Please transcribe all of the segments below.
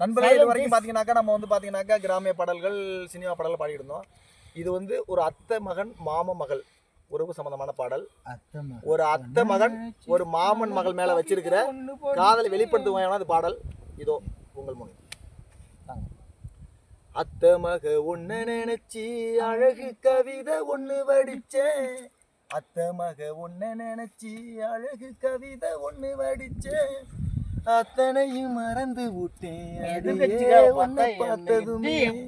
நண்பர்களே இது வரைக்கும் பார்த்தீங்கன்னாக்கா நம்ம வந்து பார்த்தீங்கன்னாக்கா கிராமிய பாடல்கள் சினிமா பாடல்கள் பாடிட்டு இருந்தோம் இது வந்து ஒரு அத்தை மகன் மாம மகள் உறவு சம்பந்தமான பாடல். ஒரு அத்தை மகன் ஒரு மாமன் மகள் மேல வச்சிருக்கிற காதலை வெளிப்படுத்துவாயான அது பாடல். இதோ உங்கள் முன். அத்தை மக ஒன்னு நினைச்சி அழகு கவிதை ஒண்ணு வடிச்சேன் அத்தை மக ஒன்னு நினைச்சி அழகு கவிதை ஒண்ணு வடிச்சேன் அத்தனையும் மறந்து விட்டேன். அடியே உன்னை பார்த்ததுமே.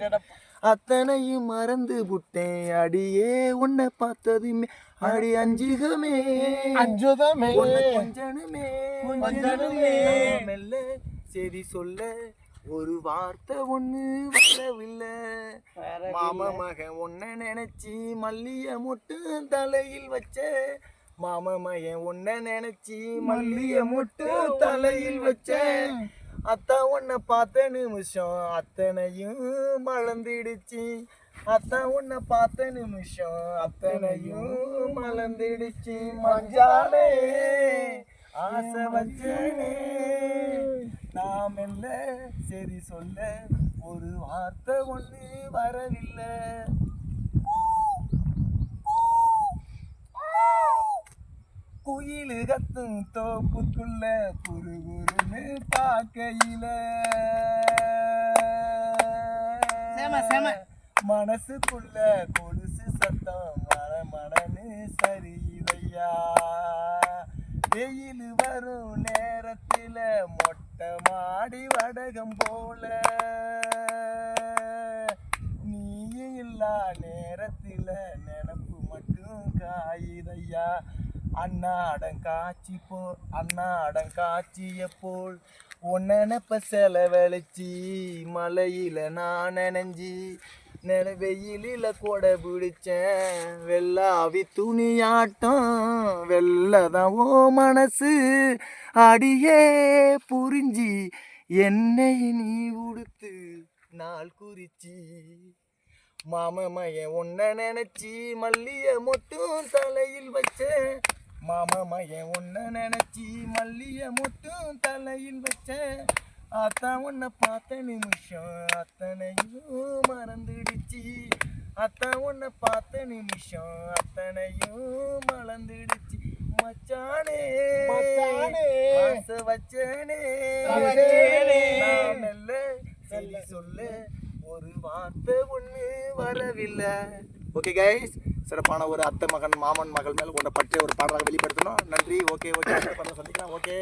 அத்தனையும் மறந்து விட்டேன். அடியே உன்னை பார்த்ததுமே. அடி அஞ்சுகமே. அஞ்சுதமே. கொஞ்சனுமே. கொஞ்சனுமே. மெல்ல செய்தி சொல்ல ஒரு வார்த்தை ஒண்ணு வரவில்லை. மாம மகன் உன்னை நினைச்சி மல்லிய மொட்டு தலையில் வச்ச மாம மகன் உன்னை நினைச்சி மல்லிய மொட்டு தலையில் வச்ச அத்தா உன்னை பார்த்த நிமிஷம். அத்தனையும் மலர்ந்திடுச்சு. அத்தா உன்னை பார்த்த நிமிஷம். அத்தனையும் மலர்ந்திடுச்சு. மஞ்சாலே ஆசை வச்சனே. நாம் இல்ல சரி சொல்ல ஒரு வார்த்தை ஒண்ணு வரவில்லை. குயிலு கத்தும் தோப்புக்குள்ள குரு குருன்னு பார்க்கையில. மனசுக்குள்ள கொலுசு சத்தம் மன மனன்னு சரியில்லையா? வெயில் வரும் நேரத்துல மொட்டை மாடி வடகம் போல. நீ இல்லா நேரத்துல நினப்பு மட்டும் காயுதையா அண்ணாடம் காய்ச்சி போ அண்ணாடம் காய்ச்சிய போல் உன்னப்ப செலவழிச்சி மலையில நான் நனைஞ்சி நில வெயிலில கொடை பிடிச்சேன். வெள்ளாவி துணியாட்டம் வெள்ளதான் ஓ மனசு. அடியே புரிஞ்சி என்னை நீ உடுத்து நாள் குறிச்சி. மாமமய உன்னை நினைச்சி மல்லிய மொட்டும் தலையில் வச்சேன். மாமமய உன்னை நினைச்சி மல்லிய மொட்டும் தலையில் வச்சேன் அத்தான் உன்னை பார்த்த நிமிஷம். அத்தனையும் மறந்துடுச்சு. அத்தான் உன்னை பார்த்த நிமிஷம். அத்தனையும் மறந்துடுச்சு. மச்சானே வச்சேனே. சரி சொல்ல. ஒரு வார்த்தை ஒண்ணு வரவில்லை. ஓகே கைஸ் சிறப்பான ஒரு அத்தை மகன் மாமன் மகள் மேல் கொண்ட பற்றிய ஒரு பாடலாக வெளிப்படுத்தணும். நன்றி. Okay okay. சந்திக்கலாம். ஓகே.